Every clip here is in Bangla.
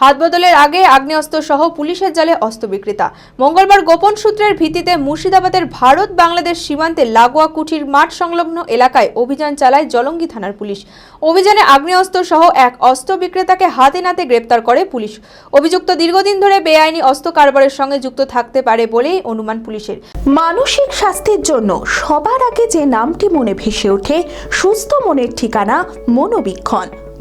হাত বদলের আগে আগ্নেয়াস্ত্র সহ পুলিশের জালে অস্ত্র বিক্রেতা। মঙ্গলবার গোপন সূত্রের ভিত্তিতে মুর্শিদাবাদের ভারত বাংলাদেশ সীমান্তে লাগোয়া কুঠির মাঠ সংলগ্ন এলাকায় অভিযান চালায় জলঙ্গি থানার পুলিশ। অভিযানে আগ্নেয়াস্ত্র সহ এক অস্ত্র বিক্রেতাকে হাতে নাতে গ্রেপ্তার করে পুলিশ। অভিযুক্ত দীর্ঘদিন ধরে বেআইনি অস্ত্র কারবারের সঙ্গে যুক্ত থাকতে পারে বলেই অনুমান পুলিশের। মানসিক স্বাস্থ্যের জন্য সবার আগে যে নামটি মনে ভেসে ওঠে, সুস্থ মনের ঠিকানা মনোবীক্ষণ।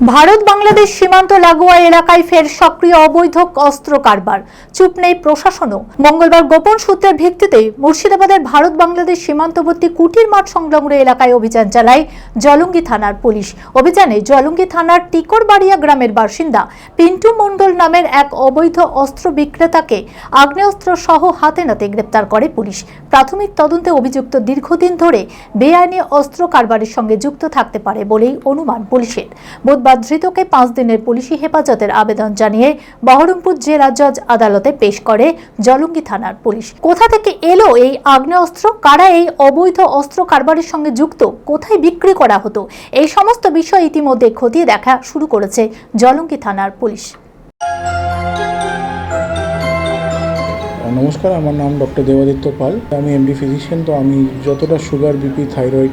Bharat Bangladesh সীমান্ত লাগোয়া এলাকায় ফের সক্রিয় অবৈধ অস্ত্র কারবার। চুপ নেই প্রশাসনও। মঙ্গলবার গোপন সূত্রের ভিত্তিতে মুর্শিদাবাদের ভারত বাংলাদেশ সীমান্তবর্তী কুটির মাঠ সংলগ্ন এলাকায় অভিযান চালায় জলঙ্গি থানার পুলিশ। অভিযানে জলঙ্গি থানার টিকরবাড়িয়া গ্রামের বাসিন্দা পিন্টু মণ্ডল নামের এক অবৈধ অস্ত্র বিক্রেতাকে আগ্নেয়াস্ত্র সহ হাতে নাতে গ্রেপ্তার করে পুলিশ। প্রাথমিক তদন্তে অভিযুক্ত দীর্ঘদিন ধরে বেআইনি অস্ত্র কারবারের সঙ্গে যুক্ত থাকতে পারে বলেই অনুমান পুলিশের। বুধবার ধৃতকে পাঁচ দিনের পুলিশি হেফাজতের আবেদন জানিয়ে বহরমপুর জেলা জজ আদালতে পেশ করে জলঙ্গি থানার পুলিশ। কোথা থেকে এলো এই আগ্নেয়াস্ত্র? কারা এই অবৈধ অস্ত্র কারবারের সঙ্গে যুক্ত? কোথায় বিক্রি করা হতো? এই সমস্ত বিষয় ইতিমধ্যে খতিয়ে দেখা শুরু করেছে জলঙ্গি থানার পুলিশ। নমস্কার, আমার নাম ডক্টর দেবাদিত্য পাল। আমি এমডি ফিজিশিয়ান তো আমি যতটা সুগার বিপি থাইরয়েড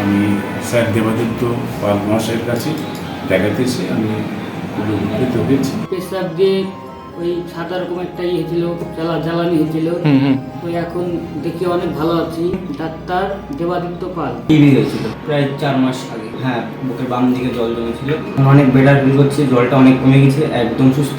আমি স্যার দেবাদিত্য পাল মহাশয়ের কাছে দেখাতেছি আমি খুবই উপকৃত হয়েছি। পেশাব দিয়ে ওই সাদা রকম একটা ইয়ে ছিল জ্বালা জ্বালানি হয়েছিল। ওই এখন দেখি অনেক ভালো আছি। ডাক্তার দেবাদিত্য পাল। টিভি হয়েছিল প্রায় চার মাস আগে। হ্যাঁ বুকের বাম দিকে জল জমেছিল। অনেক বেটার ফিল করছে জলটা অনেক কমে গেছে একদম সুস্থ।